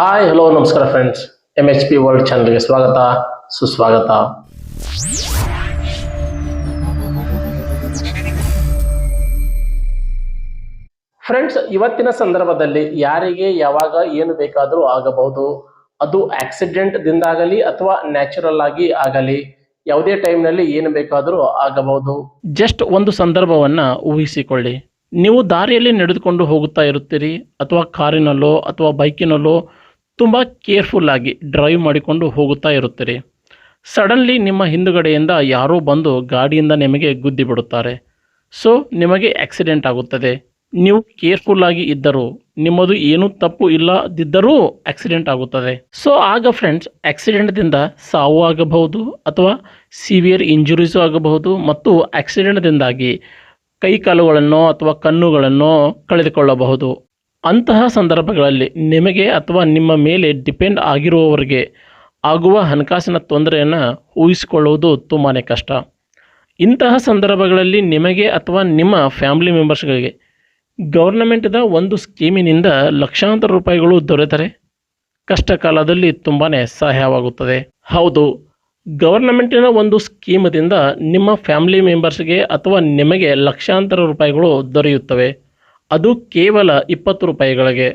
Hi hello ನಮಸ್ಕಾರ friends M H P world ಚಾನಲ್ಗೆ ಸ್ವಾಗತ, ಸುಸ್ವಾಗತ. ಫ್ರೆಂಡ್ಸ್ ಇವತ್ತಿನ ಸಂದರ್ಭದಲ್ಲಿ ಯಾರಿಗೆ ಯಾವಾಗ ಏನು ಬೇಕಾದರೂ ಆಗಬಹುದು, ಅದು ಆಕ್ಸಿಡೆಂಟ್ ದಿಂದಾಗಲಿ ಅಥವಾ ನ್ಯಾಚುರಲ್ ಆಗಿ ಆಗಲಿ, ಯಾವುದೇ ಟೈಮ್ನಲ್ಲಿ ಏನು ಬೇಕಾದರೂ ಆಗಬಹುದು. ಜಸ್ಟ್ ಒಂದು ಸಂದರ್ಭವನ್ನ ಊಹಿಸಿಕೊಳ್ಳಿ. ನೀವು ದಾರಿಯಲ್ಲಿ ನಡೆದುಕೊಂಡು ಹೋಗುತ್ತಾ ಇರುತ್ತೀರಿ, ಅಥವಾ ಕಾರಿನಲ್ಲೋ ಅಥವಾ ಬೈಕಿನಲ್ಲೋ ತುಂಬ ಕೇರ್ಫುಲ್ಲಾಗಿ ಡ್ರೈವ್ ಮಾಡಿಕೊಂಡು ಹೋಗುತ್ತಾ ಇರುತ್ತೀರಿ. ಸಡನ್ಲಿ ನಿಮ್ಮ ಹಿಂದುಗಡೆಯಿಂದ ಯಾರೋ ಬಂದು ಗಾಡಿಯಿಂದ ನಿಮಗೆ ಗುದ್ದಿ ಬಿಡುತ್ತಾರೆ. ಸೊ ನಿಮಗೆ ಆಕ್ಸಿಡೆಂಟ್ ಆಗುತ್ತದೆ. ನೀವು ಕೇರ್ಫುಲ್ಲಾಗಿ ಇದ್ದರೂ, ನಿಮ್ಮದು ಏನೂ ತಪ್ಪು ಇಲ್ಲದಿದ್ದರೂ ಆಕ್ಸಿಡೆಂಟ್ ಆಗುತ್ತದೆ. ಸೊ ಆಗ ಫ್ರೆಂಡ್ಸ್ ಆಕ್ಸಿಡೆಂಟ್ದಿಂದ ಸಾವು ಆಗಬಹುದು ಅಥವಾ ಸಿವಿಯರ್ ಇಂಜುರೀಸು ಆಗಬಹುದು ಮತ್ತು ಆಕ್ಸಿಡೆಂಟ್ದಿಂದಾಗಿ ಕೈ ಕಾಲುಗಳನ್ನು ಅಥವಾ ಕಣ್ಣುಗಳನ್ನು ಕಳೆದುಕೊಳ್ಳಬಹುದು. ಅಂತಹ ಸಂದರ್ಭಗಳಲ್ಲಿ ನಿಮಗೆ ಅಥವಾ ನಿಮ್ಮ ಮೇಲೆ ಡಿಪೆಂಡ್ ಆಗಿರುವವರಿಗೆ ಆಗುವ ಹಣಕಾಸಿನ ತೊಂದರೆಯನ್ನು ಊಹಿಸಿಕೊಳ್ಳುವುದು ತುಂಬಾ ಕಷ್ಟ. ಇಂತಹ ಸಂದರ್ಭಗಳಲ್ಲಿ ನಿಮಗೆ ಅಥವಾ ನಿಮ್ಮ ಫ್ಯಾಮಿಲಿ ಮೆಂಬರ್ಸ್ಗಳಿಗೆ ಗೌರ್ನಮೆಂಟ್ದ ಒಂದು ಸ್ಕೀಮಿನಿಂದ ಲಕ್ಷಾಂತರ ರೂಪಾಯಿಗಳು ದೊರೆತರೆ? ಕಷ್ಟ ಕಾಲದಲ್ಲಿ ತುಂಬಾ ಸಹಾಯವಾಗುತ್ತದೆ. ಹೌದು ಗವರ್ನಮೆಂಟಿನ ಒಂದು ಸ್ಕೀಮದಿಂದ ನಿಮ್ಮ ಫ್ಯಾಮಿಲಿ ಮೆಂಬರ್ಸ್ಗೆ ಅಥವಾ ನಿಮಗೆ ಲಕ್ಷಾಂತರ ರೂಪಾಯಿಗಳು ದೊರೆಯುತ್ತವೆ. ಅದು ಕೇವಲ ಇಪ್ಪತ್ತು ರೂಪಾಯಿಗಳಿಗೆ.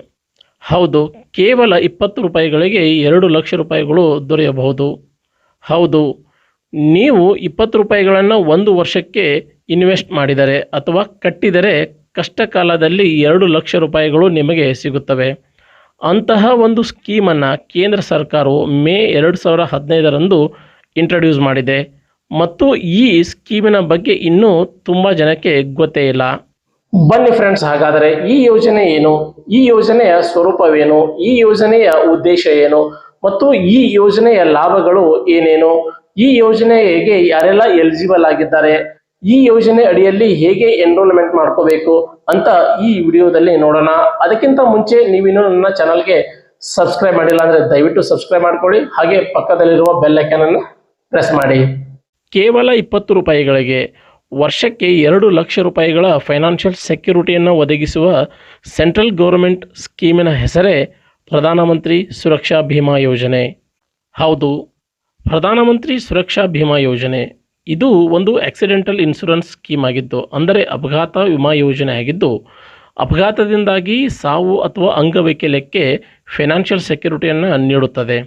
ಹೌದು, ಕೇವಲ ಇಪ್ಪತ್ತು ರೂಪಾಯಿಗಳಿಗೆ ಎರಡು ಲಕ್ಷ ರೂಪಾಯಿಗಳು ದೊರೆಯಬಹುದು. ಹೌದು, ನೀವು ಇಪ್ಪತ್ತು ರೂಪಾಯಿಗಳನ್ನು ಒಂದು ವರ್ಷಕ್ಕೆ ಇನ್ವೆಸ್ಟ್ ಮಾಡಿದರೆ ಅಥವಾ ಕಟ್ಟಿದರೆ ಕಷ್ಟ ಕಾಲದಲ್ಲಿ ಎರಡು ಲಕ್ಷ ರೂಪಾಯಿಗಳು ನಿಮಗೆ ಸಿಗುತ್ತವೆ. ಅಂತಹ ಒಂದು ಸ್ಕೀಮನ್ನು ಕೇಂದ್ರ ಸರ್ಕಾರವು ಮೇ ಎರಡು ಸಾವಿರ ಹದಿನೈದರಂದು ಇಂಟ್ರಡ್ಯೂಸ್ ಮಾಡಿದೆ. ಮತ್ತು ಈ ಸ್ಕೀಮಿನ ಬಗ್ಗೆ ಇನ್ನೂ ತುಂಬ ಜನಕ್ಕೆ ಗೊತ್ತೇ ಇಲ್ಲ. ಬನ್ನಿ ಫ್ರೆಂಡ್ಸ್ ಹಾಗಾದರೆ ಈ ಯೋಜನೆ ಏನು? ಈ ಯೋಜನೆಯ ಸ್ವರೂಪವೇನು? ಈ ಯೋಜನೆಯ ಉದ್ದೇಶ ಏನು? ಮತ್ತು ಈ ಯೋಜನೆಯ ಲಾಭಗಳು ಏನೇನು? ಈ ಯೋಜನೆಗೆ ಯಾರೆಲ್ಲ ಎಲಿಜಿಬಲ್ ಆಗಿದ್ದಾರೆ? ಈ ಯೋಜನೆ ಅಡಿಯಲ್ಲಿ ಹೇಗೆ ಎನ್ರೋಲ್ಮೆಂಟ್ ಮಾಡ್ಕೋಬೇಕು ಅಂತ ಈ ವಿಡಿಯೋದಲ್ಲಿ ನೋಡೋಣ. ಅದಕ್ಕಿಂತ ಮುಂಚೆ ನೀವಿನ್ನು ನನ್ನ ಚಾನಲ್ಗೆ ಸಬ್ಸ್ಕ್ರೈಬ್ ಮಾಡಿಲ್ಲ ಅಂದ್ರೆ ದಯವಿಟ್ಟು ಸಬ್ಸ್ಕ್ರೈಬ್ ಮಾಡ್ಕೊಳ್ಳಿ. ಹಾಗೆ ಪಕ್ಕದಲ್ಲಿರುವ ಬೆಲ್ ಅನ್ನು ಪ್ರೆಸ್ ಮಾಡಿ. ಕೇವಲ ಇಪ್ಪತ್ತು ರೂಪಾಯಿಗಳಿಗೆ ವರ್ಷಕ್ಕೆ ಎರಡು ಲಕ್ಷ ರೂಪಾಯಿಗಳ ಫೈನಾನ್ಷಿಯಲ್ ಸೆಕ್ಯೂರಿಟಿಯನ್ನು ಒದಗಿಸುವ ಸೆಂಟ್ರಲ್ ಗೌರ್ಮೆಂಟ್ ಸ್ಕೀಮಿನ ಹೆಸರೇ ಪ್ರಧಾನಮಂತ್ರಿ ಸುರಕ್ಷಾ ಭೀಮಾ ಯೋಜನೆ. ಹೌದು, ಪ್ರಧಾನಮಂತ್ರಿ ಸುರಕ್ಷಾ ಭೀಮಾ ಯೋಜನೆ. ಇದು ಒಂದು ಆಕ್ಸಿಡೆಂಟಲ್ ಇನ್ಶೂರೆನ್ಸ್ ಸ್ಕೀಮ್ ಆಗಿದ್ದು, ಅಂದರೆ ಅಪಘಾತ ವಿಮಾ ಯೋಜನೆ ಆಗಿದ್ದು, ಅಪಘಾತದಿಂದಾಗಿ ಸಾವು ಅಥವಾ ಅಂಗವೈಕಲ್ಯಕ್ಕೆ ಫೈನಾನ್ಷಿಯಲ್ ಸೆಕ್ಯೂರಿಟಿಯನ್ನು ನೀಡುತ್ತದೆ.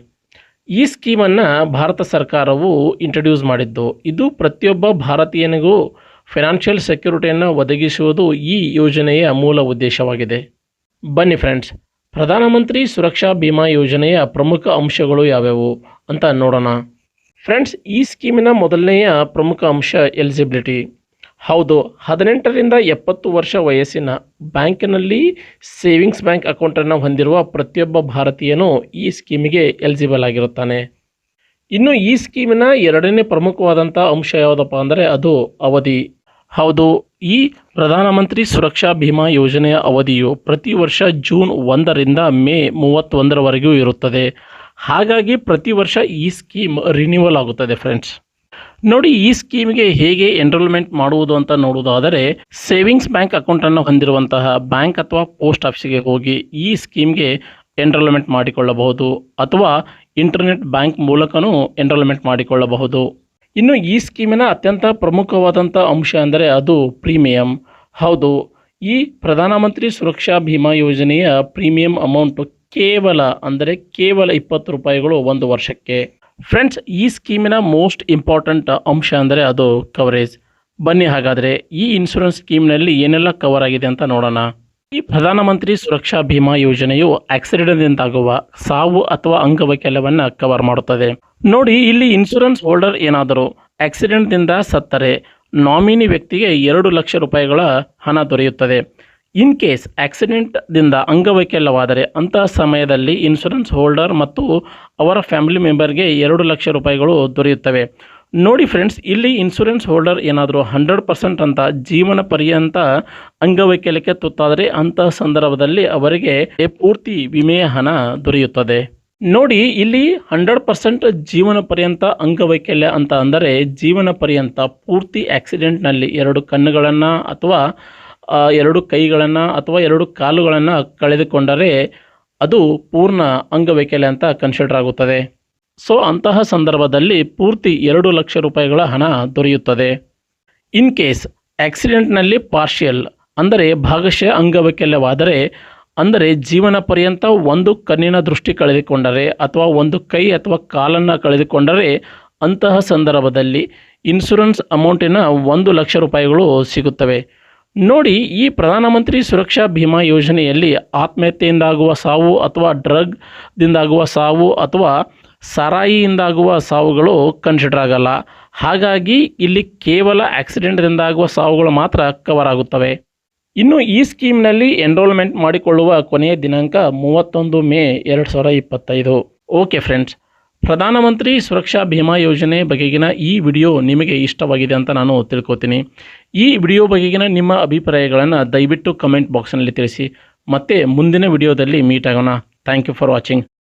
ಈ ಸ್ಕೀಮನ್ನು ಭಾರತ ಸರ್ಕಾರವು ಇಂಟ್ರಡ್ಯೂಸ್ ಮಾಡಿದ್ದು. ಇದು ಪ್ರತಿಯೊಬ್ಬ ಭಾರತೀಯನಿಗೂ ಫೈನಾನ್ಷಿಯಲ್ ಸೆಕ್ಯೂರಿಟಿಯನ್ನು ಒದಗಿಸುವುದು ಈ ಯೋಜನೆಯ ಮೂಲ ಉದ್ದೇಶವಾಗಿದೆ. ಬನ್ನಿ ಫ್ರೆಂಡ್ಸ್ ಪ್ರಧಾನಮಂತ್ರಿ ಸುರಕ್ಷಾ ಬಿಮಾ ಯೋಜನೆಯ ಪ್ರಮುಖ ಅಂಶಗಳು ಯಾವ್ಯಾವು ಅಂತ ನೋಡೋಣ. ಫ್ರೆಂಡ್ಸ್ ಈ ಸ್ಕೀಮಿನ ಮೊದಲನೆಯ ಪ್ರಮುಖ ಅಂಶ ಎಲಿಜಿಬಿಲಿಟಿ ಹೌದು, ಹದಿನೆಂಟರಿಂದ ಎಪ್ಪತ್ತು ವರ್ಷ ವಯಸ್ಸಿನ ಬ್ಯಾಂಕಿನಲ್ಲಿ ಸೇವಿಂಗ್ಸ್ ಬ್ಯಾಂಕ್ ಅಕೌಂಟನ್ನು ಹೊಂದಿರುವ ಪ್ರತಿಯೊಬ್ಬ ಭಾರತೀಯನು ಈ ಸ್ಕೀಮಿಗೆ ಎಲಿಜಿಬಲ್ ಆಗಿರುತ್ತಾನೆ. ಇನ್ನು ಈ ಸ್ಕೀಮಿನ ಎರಡನೇ ಪ್ರಮುಖವಾದಂಥ ಅಂಶ ಯಾವುದಪ್ಪ ಅಂದರೆ ಅದು ಅವಧಿ. ಹೌದು, ಈ ಪ್ರಧಾನಮಂತ್ರಿ ಸುರಕ್ಷಾ ಭೀಮಾ ಯೋಜನೆಯ ಅವಧಿಯು ಪ್ರತಿ ವರ್ಷ ಜೂನ್ ಒಂದರಿಂದ ಮೇ ಮೂವತ್ತೊಂದರವರೆಗೂ ಇರುತ್ತದೆ. ಹಾಗಾಗಿ ಪ್ರತಿ ವರ್ಷ ಈ ಸ್ಕೀಮ್ ರಿನ್ಯೂವಲ್ ಆಗುತ್ತದೆ ಫ್ರೆಂಡ್ಸ್ ನೋಡಿ, ಈ ಸ್ಕೀಮ್ಗೆ ಹೇಗೆ ಎನ್ರೋಲ್ಮೆಂಟ್ ಮಾಡುವುದು ಅಂತ ನೋಡುವುದಾದರೆ ಸೇವಿಂಗ್ಸ್ ಬ್ಯಾಂಕ್ ಅಕೌಂಟನ್ನು ಹೊಂದಿರುವಂತಹ ಬ್ಯಾಂಕ್ ಅಥವಾ ಪೋಸ್ಟ್ ಆಫೀಸಿಗೆ ಹೋಗಿ ಈ ಸ್ಕೀಮ್ಗೆ ಎನ್ರೋಲ್ಮೆಂಟ್ ಮಾಡಿಕೊಳ್ಳಬಹುದು ಅಥವಾ ಇಂಟರ್ನೆಟ್ ಬ್ಯಾಂಕ್ ಮೂಲಕನೂ ಎನ್ರೋಲ್ಮೆಂಟ್ ಮಾಡಿಕೊಳ್ಳಬಹುದು. ಇನ್ನು ಈ ಸ್ಕೀಮಿನ ಅತ್ಯಂತ ಪ್ರಮುಖವಾದಂಥ ಅಂಶ ಅಂದರೆ ಅದು ಪ್ರೀಮಿಯಂ ಹೌದು, ಈ ಪ್ರಧಾನಮಂತ್ರಿ ಸುರಕ್ಷಾ ಭೀಮಾ ಯೋಜನೆಯ ಪ್ರೀಮಿಯಂ ಅಮೌಂಟು ಕೇವಲ ಅಂದರೆ ಕೇವಲ ಇಪ್ಪತ್ತು ರೂಪಾಯಿಗಳು ಒಂದು ವರ್ಷಕ್ಕೆ. ಫ್ರೆಂಡ್ಸ್ ಈ ಸ್ಕೀಮಿನ ಮೋಸ್ಟ್ ಇಂಪಾರ್ಟೆಂಟ್ ಅಂಶ ಅಂದರೆ ಅದು ಕವರೇಜ್ ಬನ್ನಿ ಹಾಗಾದರೆ ಈ ಇನ್ಶೂರೆನ್ಸ್ ಸ್ಕೀಮ್ನಲ್ಲಿ ಏನೆಲ್ಲ ಕವರ್ ಆಗಿದೆ ಅಂತ ನೋಡೋಣ. ಈ ಪ್ರಧಾನಮಂತ್ರಿ ಸುರಕ್ಷಾ ಭೀಮಾ ಯೋಜನೆಯು ಆಕ್ಸಿಡೆಂಟ್ದಿಂದಾಗುವ ಸಾವು ಅಥವಾ ಅಂಗವೈಕಲ್ಯವನ್ನು ಕವರ್ ಮಾಡುತ್ತದೆ. ನೋಡಿ, ಇಲ್ಲಿ ಇನ್ಶೂರೆನ್ಸ್ ಹೋಲ್ಡರ್ ಏನಾದರೂ ಆಕ್ಸಿಡೆಂಟ್ದಿಂದ ಸತ್ತರೆ ನಾಮಿನಿ ವ್ಯಕ್ತಿಗೆ ಎರಡು ಲಕ್ಷ ರೂಪಾಯಿಗಳ ಹಣ ದೊರೆಯುತ್ತದೆ. ಇನ್ ಕೇಸ್ ಆಕ್ಸಿಡೆಂಟ್ದಿಂದ ಅಂಗವೈಕಲ್ಯವಾದರೆ ಅಂತಹ ಸಮಯದಲ್ಲಿ ಇನ್ಶೂರೆನ್ಸ್ ಹೋಲ್ಡರ್ ಮತ್ತು ಅವರ ಫ್ಯಾಮಿಲಿ ಮೆಂಬರ್ಗೆ ಎರಡು ಲಕ್ಷ ರೂಪಾಯಿಗಳು ದೊರೆಯುತ್ತವೆ. ನೋಡಿ ಫ್ರೆಂಡ್ಸ್ ಇಲ್ಲಿ ಇನ್ಶೂರೆನ್ಸ್ ಹೋಲ್ಡರ್ ಏನಾದರೂ ಹಂಡ್ರೆಡ್ ಪರ್ಸೆಂಟ್ ಅಂತ ಜೀವನ ಪರ್ಯಂತ ಅಂಗವೈಕಲ್ಯಕ್ಕೆ ತುತ್ತಾದರೆ ಅಂತಹ ಸಂದರ್ಭದಲ್ಲಿ ಅವರಿಗೆ ಪೂರ್ತಿ ವಿಮೆಯ ಹಣ ದೊರೆಯುತ್ತದೆ. ನೋಡಿ, ಇಲ್ಲಿ ಹಂಡ್ರೆಡ್ ಪರ್ಸೆಂಟ್ ಜೀವನ ಪರ್ಯಂತ ಅಂಗವೈಕಲ್ಯ ಅಂತ ಅಂದರೆ ಜೀವನ ಪರ್ಯಂತ ಪೂರ್ತಿ ಆಕ್ಸಿಡೆಂಟ್ನಲ್ಲಿ ಎರಡು ಕಣ್ಣುಗಳನ್ನು ಅಥವಾ ಎರಡು ಕೈಗಳನ್ನು ಅಥವಾ ಎರಡು ಕಾಲುಗಳನ್ನು ಕಳೆದುಕೊಂಡರೆ ಅದು ಪೂರ್ಣ ಅಂಗವೈಕಲ್ಯ ಅಂತ ಕನ್ಸಿಡರ್ ಆಗುತ್ತದೆ ಸೊ ಅಂತಹ ಸಂದರ್ಭದಲ್ಲಿ ಪೂರ್ತಿ ಎರಡು ಲಕ್ಷ ರೂಪಾಯಿಗಳ ಹಣ ದೊರೆಯುತ್ತದೆ. ಇನ್ ಕೇಸ್ ಆಕ್ಸಿಡೆಂಟ್ನಲ್ಲಿ ಪಾರ್ಷಿಯಲ್ ಅಂದರೆ ಭಾಗಶಃ ಅಂಗವೈಕಲ್ಯವಾದರೆ, ಅಂದರೆ ಜೀವನ ಪರ್ಯಂತ ಒಂದು ಕಣ್ಣಿನ ದೃಷ್ಟಿ ಕಳೆದುಕೊಂಡರೆ ಅಥವಾ ಒಂದು ಕೈ ಅಥವಾ ಕಾಲನ್ನು ಕಳೆದುಕೊಂಡರೆ, ಅಂತಹ ಸಂದರ್ಭದಲ್ಲಿ ಇನ್ಶೂರೆನ್ಸ್ ಅಮೌಂಟಿನ ಒಂದು ಲಕ್ಷ ರೂಪಾಯಿಗಳು ಸಿಗುತ್ತವೆ. ನೋಡಿ, ಈ ಪ್ರಧಾನಮಂತ್ರಿ ಸುರಕ್ಷಾ ಭೀಮಾ ಯೋಜನೆಯಲ್ಲಿ ಆತ್ಮಹತ್ಯೆಯಿಂದಾಗುವ ಸಾವು ಅಥವಾ ಡ್ರಗ್ದಿಂದಾಗುವ ಸಾವು ಅಥವಾ ಸಾರಾಯಿಯಿಂದಾಗುವ ಸಾವುಗಳು ಕನ್ಸಿಡರ್ ಆಗಲ್ಲ. ಹಾಗಾಗಿ ಇಲ್ಲಿ ಕೇವಲ ಆಕ್ಸಿಡೆಂಟ್ದಿಂದಾಗುವ ಸಾವುಗಳು ಮಾತ್ರ ಕವರ್ ಆಗುತ್ತವೆ. ಇನ್ನು ಈ ಸ್ಕೀಮ್ನಲ್ಲಿ ಎನ್ರೋಲ್ಮೆಂಟ್ ಮಾಡಿಕೊಳ್ಳುವ ಕೊನೆಯ ದಿನಾಂಕ ಮೂವತ್ತೊಂದು ಮೇ ಎರಡು ಸಾವಿರ ಇಪ್ಪತ್ತೈದು. ಓಕೆ ಫ್ರೆಂಡ್ಸ್ ಪ್ರಧಾನಮಂತ್ರಿ ಸುರಕ್ಷಾ ಭೀಮಾ ಯೋಜನೆ ಬಗೆಗಿನ ಈ ವಿಡಿಯೋ ನಿಮಗೆ ಇಷ್ಟವಾಗಿದೆ ಅಂತ ನಾನು ತಿಳ್ಕೊತೀನಿ. ಈ ವಿಡಿಯೋ ಬಗೆಗಿನ ನಿಮ್ಮ ಅಭಿಪ್ರಾಯಗಳನ್ನು ದಯವಿಟ್ಟು ಕಮೆಂಟ್ ಬಾಕ್ಸ್ನಲ್ಲಿ ತಿಳಿಸಿ. ಮತ್ತೆ ಮುಂದಿನ ವಿಡಿಯೋದಲ್ಲಿ ಮೀಟ್ ಆಗೋಣ. Thank you for watching